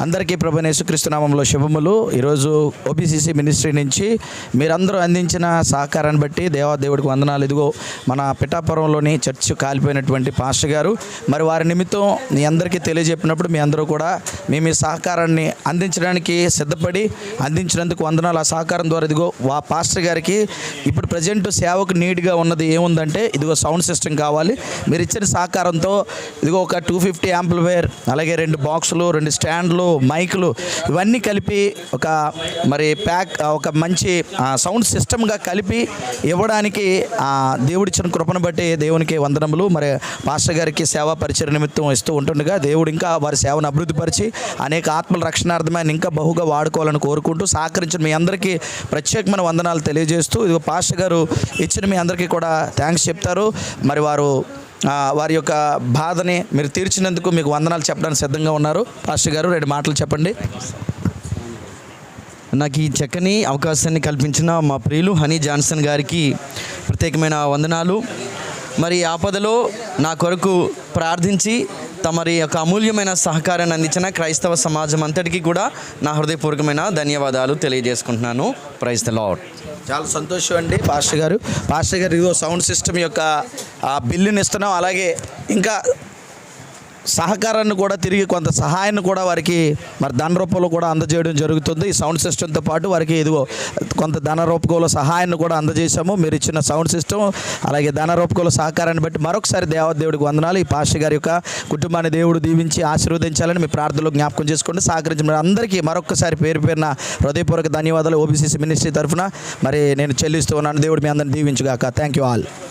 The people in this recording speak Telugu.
అందరికీ ప్రభు యేసుక్రీస్తునామంలో శుభములు. ఈరోజు ఓబీసీసీ మినిస్ట్రీ నుంచి మీరందరూ అందించిన సహకారాన్ని బట్టి దేవా దేవుడికి వందనాలు. ఇదిగో మన పిఠాపురంలోని చర్చ్ కాలిపోయినటువంటి పాస్టర్ గారు మరి వారి నిమిత్తం మీ అందరికీ తెలియజెప్పినప్పుడు మీ అందరూ కూడా మీ మీ సహకారాన్ని అందించడానికి సిద్ధపడి అందించినందుకు వందనాలు. ఆ సహకారం ద్వారా ఇదిగో వా పాస్టర్ గారికి ఇప్పుడు ప్రజెంట్ సేవకు నీడ్గా ఉన్నది ఏముందంటే ఇదిగో సౌండ్ సిస్టమ్ కావాలి. మీరు ఇచ్చిన సహకారంతో ఇదిగో ఒక టూ ఫిఫ్టీ యాంప్లిఫైర్ అలాగే రెండు బాక్సులు రెండు స్టాండ్లు మైకులు ఇవన్నీ కలిపి ఒక మరి ప్యాక్ ఒక మంచి సౌండ్ సిస్టమ్గా కలిపి ఇవ్వడానికి దేవుడిచ్చిన కృపను బట్టి దేవునికి వందనములు. మరి పాస్టర్ గారికి సేవా పరిచయ నిమిత్తం ఇస్తూ ఉంటుండగా దేవుడు ఇంకా వారి సేవను అభివృద్ధిపరిచి అనేక ఆత్మల రక్షణార్థమైన ఇంకా బహుగా వాడుకోవాలని కోరుకుంటూ సహకరించిన మీ అందరికీ ప్రత్యేకమైన వందనాలు తెలియజేస్తూ ఇది పాస్టర్ గారు ఇచ్చిన మీ అందరికీ కూడా థ్యాంక్స్ చెప్తారు. మరి వారు వారి యొక్క బాధని మీరు తీర్చినందుకు మీకు వందనాలు చెప్పడానికి సిద్ధంగా ఉన్నారు. పాస్టర్ గారు రెండు మాటలు చెప్పండి. నాకు ఈ చక్కని అవకాశాన్ని కల్పించిన మా ప్రియులు హనీ జాన్సన్ గారికి ప్రత్యేకమైన వందనాలు. మరి ఆపదలో నా కొరకు ప్రార్థించి తమరి యొక్క అమూల్యమైన సహకారాన్ని అందించిన క్రైస్తవ సమాజం అంతటికీ కూడా నా హృదయపూర్వకమైన ధన్యవాదాలు తెలియజేసుకుంటున్నాను. ప్రైజ్ ద లాడ్ చాలా సంతోషం అండి పాస్టర్ గారు. పాస్టర్ గారు సౌండ్ సిస్టమ్ యొక్క బిల్లుని ఇస్తున్నాం. అలాగే ఇంకా సహకారాన్ని కూడా తిరిగి కొంత సహాయాన్ని కూడా వారికి మరి ధన రూపంలో కూడా అందజేయడం జరుగుతుంది. ఈ సౌండ్ సిస్టమ్తో పాటు వారికి ఇదిగో కొంత ధన రూపకంలో సహాయాన్ని కూడా అందజేశాము. మీరు ఇచ్చిన సౌండ్ సిస్టమ్ అలాగే ధన రూపకంలో సహకారాన్ని బట్టి మరొకసారి దేవదేవుడికి వందనాలు. ఈ పాస్టర్ గారి యొక్క కుటుంబాన్ని దేవుడు దీవించి ఆశీర్వదించాలని మీ ప్రార్థనలో జ్ఞాపకం చేసుకోండి. సహకరించిన అందరికీ మరొకసారి పేరు పేరున హృదయపూర్వక ధన్యవాదాలు. ఓబీసీసీ మినిస్ట్రీ తరఫున మరి నేను చెల్లిస్తూ ఉన్నాను. దేవుడు మీ అందరిని దీవించుగాక. Thank you all